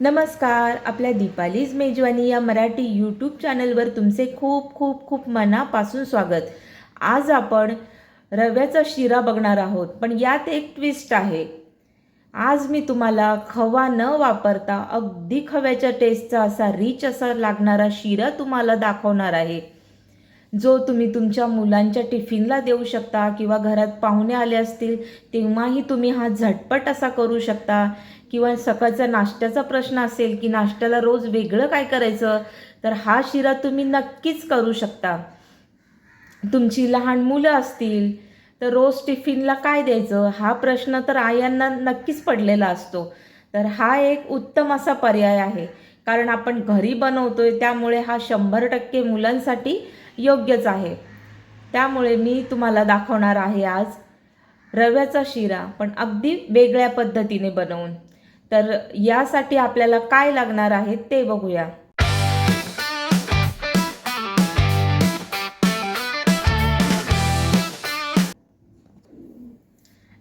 नमस्कार आपल्या दीपालीज मेजवानी या मराठी यूट्यूब चॅनलवर तुमचे खूप खूप खूप मनापासून स्वागत. आज आपण रव्याचा शिरा बघणार आहोत पण यात एक ट्विस्ट आहे. आज मी तुम्हाला खवा न वापरता अगदी खव्याच्या टेस्टचा असा रिच असा लागणारा शिरा तुम्हाला दाखवणार आहे. जो तुम्ही तुमच्या मुलांच्या टिफिनला देऊ शकता किंवा घरात पाहुणे आले असतील तेव्हाही तुम्ही हा झटपट असा करू शकता. किंवा सकाळचा नाश्त्याचा प्रश्न असेल की नाश्त्याला रोज वेगळं काय करायचं तर हा शिरा तुम्ही नक्कीच करू शकता. तुमची लहान मुलं असतील तर रोज टिफिनला काय द्यायचं हा प्रश्न तर आयांना नक्कीच पडलेला असतो. तर हा एक उत्तम असा पर्याय आहे. कारण आपण घरी बनवतोय त्यामुळे हा शंभर टक्के मुलांसाठी योग्यच आहे. त्यामुळे मी तुम्हाला दाखवणार आहे आज रव्याचा शिरा पण अगदी वेगळ्या पद्धतीने बनवून. तर यासाठी आपल्याला काय लागणार आहे ते बघूया.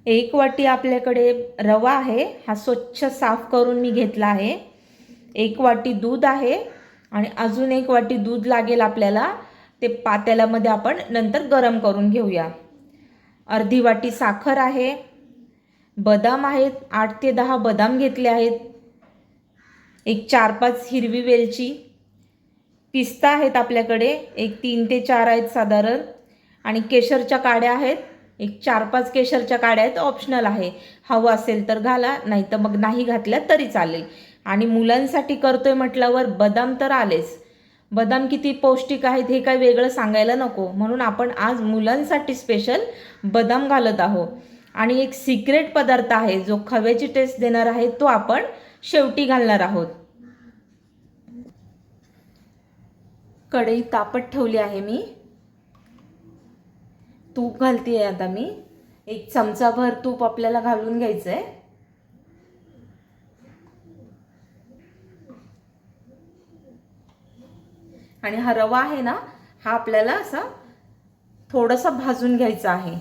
एक वाटी आपल्याकडे रवा आहे हा स्वच्छ साफ करून मी घेतला आहे. एक वाटी दूध आहे आणि अजून एक वाटी दूध लागेल आपल्याला ते पातेल्यामध्ये आपण नंतर गरम करून घेऊया. अर्धी वाटी साखर आहे बदाम आहेत आठ ते दहा बदाम घेतले आहेत. एक चार पाच हिरवी वेलची. पिस्ता आहेत आपल्याकडे एक तीन ते चार आहेत साधारण. आणि केशरच्या काड्या आहेत एक चार पाच केशरच्या काड्या आहेत ऑप्शनल आहे. हवं असेल तर घाला नाही तर मग नाही घातल्या तरी चालेल. आणि मुलांसाठी करतोय म्हटल्यावर बदाम तर आलेच. बदाम किती पौष्टिक आहेत हे काय वेगळं सांगायला नको. म्हणून आपण आज मुलांसाठी स्पेशल बदाम घालत आहोत. आणि एक सिक्रेट पदार्थ आहे जो खव्याची टेस्ट देणार आहे तो आपण शेवटी घालणार आहोत. कढई तापत ठेवली आहे मी. तूप घालते आहे आता मी. एक चमचाभर तूप आपल्याला घालून घ्यायचं आहे आणि हा रवा आहे ना हा आपल्याला असा थोडासा भाजून घ्यायचा आहे.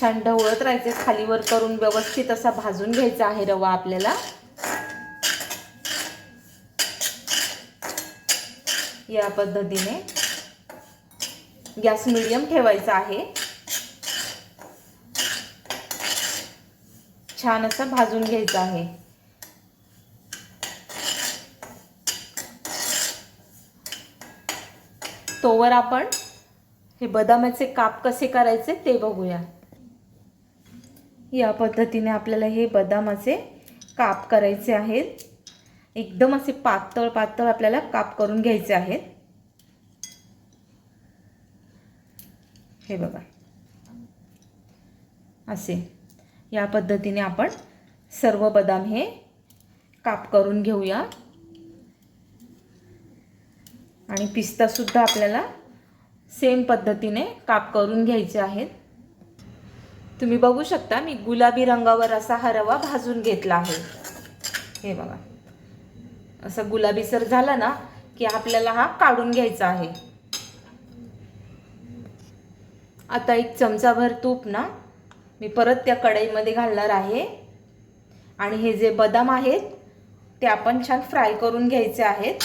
छान ढवळत राहायचे खालीवर करून व्यवस्थित असा भाजून घ्यायचा आहे रवा आपल्याला. या पद्धतीने गॅस मिडियम ठेवायचा आहे. छान असं भाजून घ्यायचं आहे. तोवर आपण हे बदामाचे काप कसे करायचे ते बघूया. या पद्धतीने आपल्याला हे बदामाचे काप करायचे आहेत. एकदम असे पातळ पातळ आपल्याला काप करून घ्यायचे आहेत. हे बघा. असे या पद्धतीने आपण सर्व बदाम हे काप करून घेऊया. आणि पिस्तासुद्धा आपल्याला सेम पद्धतीने काप करून घ्यायचे आहेत. तुम्ही बघू शकता मी गुलाबी रंगावर असा हा रवा भाजून घेतला आहे. हे बघा. असं गुलाबीसर झाला ना की आपल्याला हा काढून घ्यायचा आहे. आता एक चमचाभर तूप ना मी परत त्या कढईमध्ये घालणार आहे. आणि हे जे बदाम आहेत ते आपण छान फ्राय करून घ्यायचे आहेत.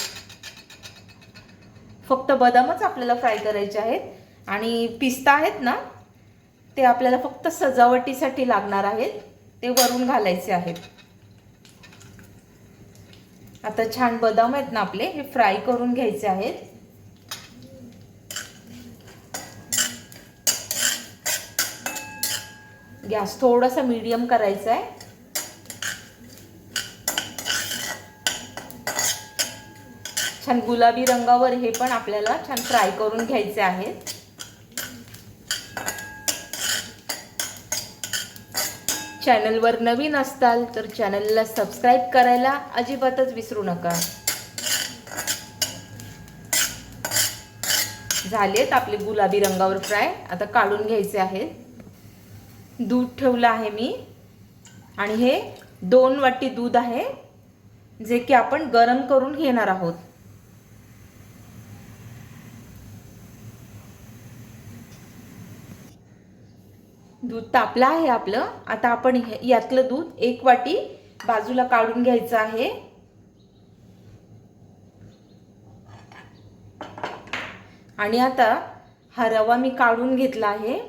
फक्त बदामच आपल्याला फ्राय करायचे आहेत. आणि पिस्ता आहेत ना ते आपल्याला फक्त सजावटीसाठी लागणार आहेत. ते वरून घालायचे आहेत. आता छान बदाम आहेत ना आपले हे फ्राय करून घ्यायचे आहेत. गॅस थोडासा मीडियम करायचा आहे. छान गुलाबी रंगावर हे पण आपल्याला छान फ्राय करून घ्यायचे आहेत. चॅनलवर नवीन असताल तर चॅनलला सबस्क्राईब करायला अजिबातच विसरू नका. झालेत आपले गुलाबी रंगावर फ्राय. आता काढून घ्यायचे आहेत. दूध ठेवलं आहे मी. आणि हे दोन वाटी दूध आहे जे की आपण गरम करून घेणार आहोत. दूध तापलं आहे आपलं. आता आपण यातलं दूध एक वाटी बाजूला काढून घ्यायचं आहे. आणि आता हा रवा मी काढून घेतला आहे.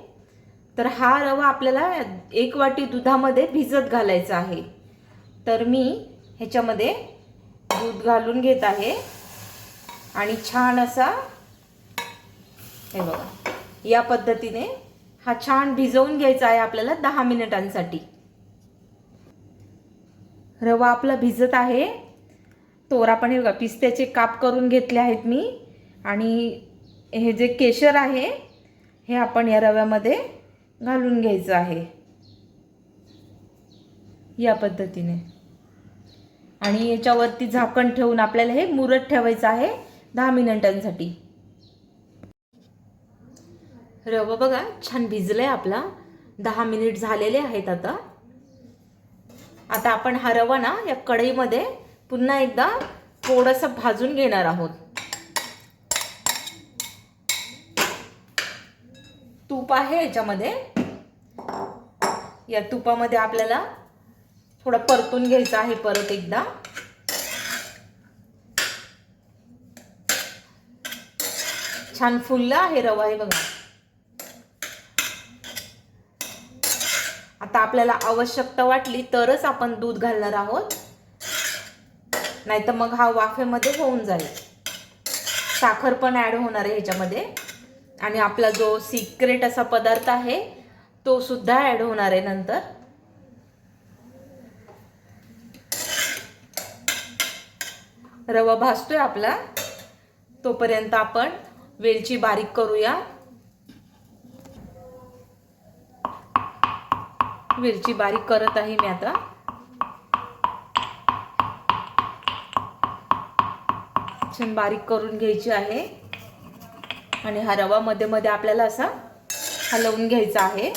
तर हा रवा आपल्याला एक वाटी दुधामध्ये भिजत घालायचा आहे. तर मी ह्याच्यामध्ये दूध घालून घेत आहे. आणि छान असा हे बघा या पद्धतीने हा छान भिजवून घ्यायचा आहे आपल्याला दहा मिनिटांसाठी. रवा आपला भिजत आहे. तोरा पण हे बघा पिस्त्याचे काप करून घेतले आहेत मी. आणि हे जे केशर आहे हे आपण या रव्यामध्ये घालून घ्यायचं आहे. या पद्धतीने. आणि याच्यावरती झाकण ठेवून आपल्याला हे मुरत ठेवायचं आहे दहा मिनिटांसाठी. रवा बघा छान भिजलाय आपला. दहा मिनिट झालेले आहेत आता. आता आपण हा रवा ना या कढईमध्ये पुन्हा एकदा थोडंसं भाजून घेणार आहोत. तूप आहे याच्यामध्ये. या तुपामध्ये आपल्याला थोडं परतून घ्यायचं आहे परत एकदा. छान फुलला आहे रवा हे बघा. आता आपल्याला आवश्यकता वाटली तरच आपण दूध घालणार आहोत. नाहीतर मग हा वाफेमध्ये होऊन जाईल. साखर पण ॲड होणार आहे ह्याच्यामध्ये. आणि आपला जो सिक्रेट असा पदार्थ आहे तो सुद्धा ॲड होणार आहे नंतर. रवा भाजतोय आपला. तोपर्यंत आपण वेलची बारीक करूया. वेलची बारीक करत आहे मी आता. छान बारीक करून घ्यायची आहे. आणि हा रवा मध्ये मध्ये आपल्याला असा हलवून घ्यायचा आहे.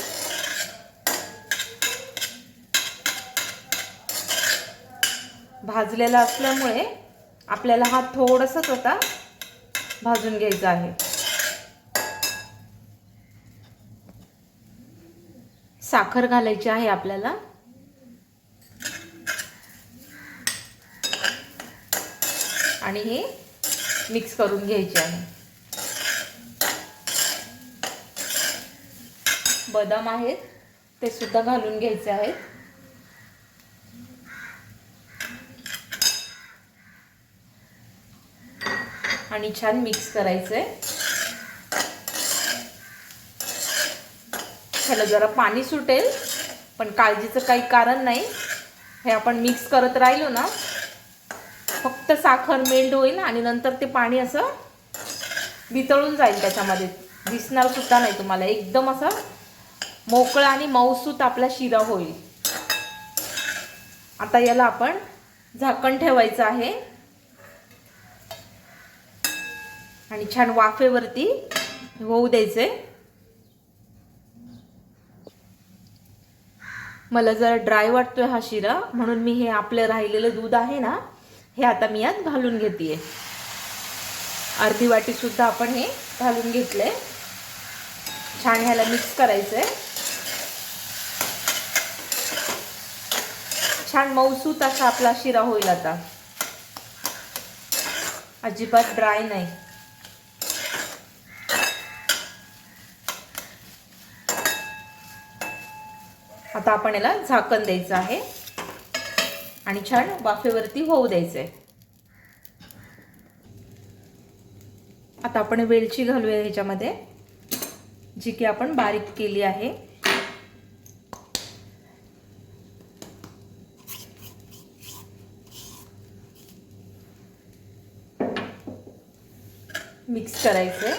भाजलेला असल्यामुळे आपल्याला हा थोडासाच आता भाजून घ्यायचा आहे. साखर घालायची आहे आपल्याला. आणि हे मिक्स करून घ्यायचे आहे. बदाम आहेत ते सुद्धा घालून घ्यायचे आहेत. आणि छान मिक्स करायचं आहे ह्याला जरा पाणी सुटेल पण काळजीचं काही कारण नाही. हे आपण मिक्स करत राहिलो ना फक्त साखर मेल्ट होईल आणि नंतर ते पाणी असं वितळून जाईल त्याच्यामध्ये. दिसणार सुद्धा नाही तुम्हाला. एकदम असं मोकळा आणि मऊसूत आपला शिरा होईल. आता याला आपण झाकण ठेवायचं आहे. आणि छान वाफेवरती होऊ द्यायचे. मला जरा ड्राय वाटतोय हा शिरा. म्हणून मी हे आपलं राहिलेलं दूध आहे ना हे आता मी यात घालून घेते अर्धी वाटी सुद्धा आपण हे घालून घेतलंय. छान ह्याला मिक्स करायचंय. छान मऊसू असा आपला शिरा होईल आता. अजिबात ड्राय नाही. आता आपण याला झाकण द्यायचं आहे. आणि छान वाफेवरती होऊ द्यायचंय. आता आपण वेलची घालूया ह्याच्यामध्ये जी की आपण बारीक केली आहे. मिक्स करायचंय.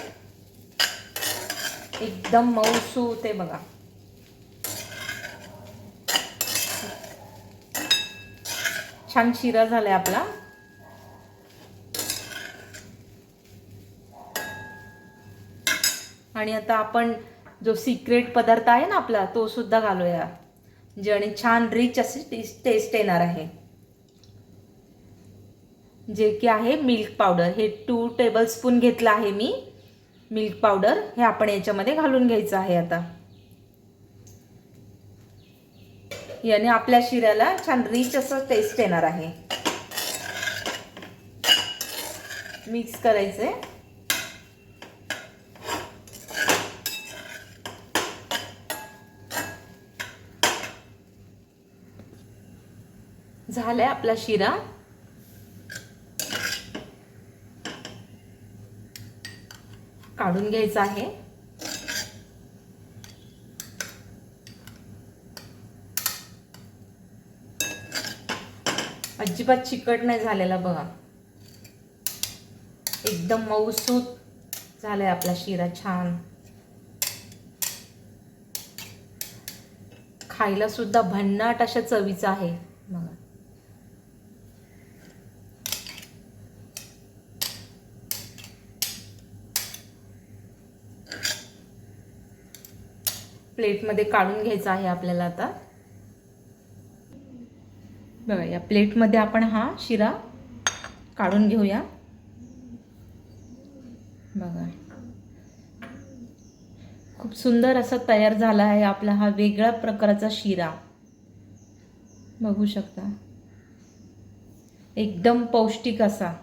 एकदम मऊसू ते बघा. छान शिरा झाला आहे आपला. आणि आता आपण जो सिक्रेट पदार्थ आहे ना आपला तो सुद्धा घालूया. जे आणि छान रिच अशी टेस्ट येणार आहे. जे की आहे मिल्क पावडर हे टू टेबलस्पून घेतलं आहे मी. मिल्क पावडर हे आपण याच्यामध्ये घालून घ्यायचं आहे आता. याने आपल्या शिऱ्याला छान रिच असं टेस्ट येणार आहे. मिक्स करायचंय झालाय आपला शिरा. काढून घ्यायचा आहे. अजिबात चिकट नाही झालेला बघा. एकदम मऊसूत झालाय आपला शिरा छान. खायला सुद्धा भन्नाट अशा चवीचा आहे. बघा. प्लेटमध्ये काढून घ्यायचा आहे आपल्याला आता. बघा या प्लेटमध्ये आपण हा शिरा काढून घेऊया. बघा. खूप सुंदर असा तयार झाला आहे आपला हा वेगळ्या प्रकारचा शिरा. बघू शकता. एकदम पौष्टिक असा.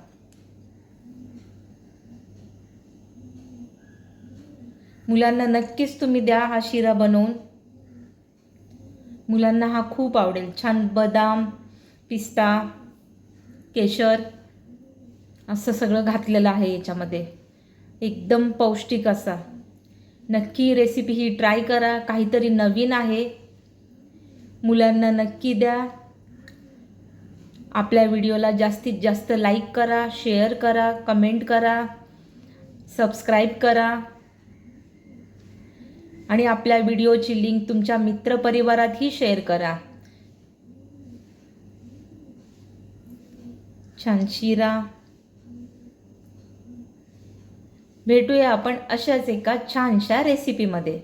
मुलांना नक्कीच तुम्ही द्या हा शिरा बनवून. मुलांना हा खूप आवडेल. छान बदाम पिस्ता केशर असं सगळं घातलेलं आहे याच्यामध्ये. एकदम पौष्टिक असा. नक्की रेसिपी ही ट्राय करा. काहीतरी नवीन आहे. मुलांना नक्की द्या. आपल्या व्हिडिओला जास्तीत जास्त लाईक करा शेअर करा कमेंट करा सबस्क्राईब करा. आणि आपल्या व्हिडिओची लिंक तुमच्या मित्रपरिवारातही शेअर करा. छान शिरा भेटूया आपण अशाच एका छानशा रेसिपीमध्ये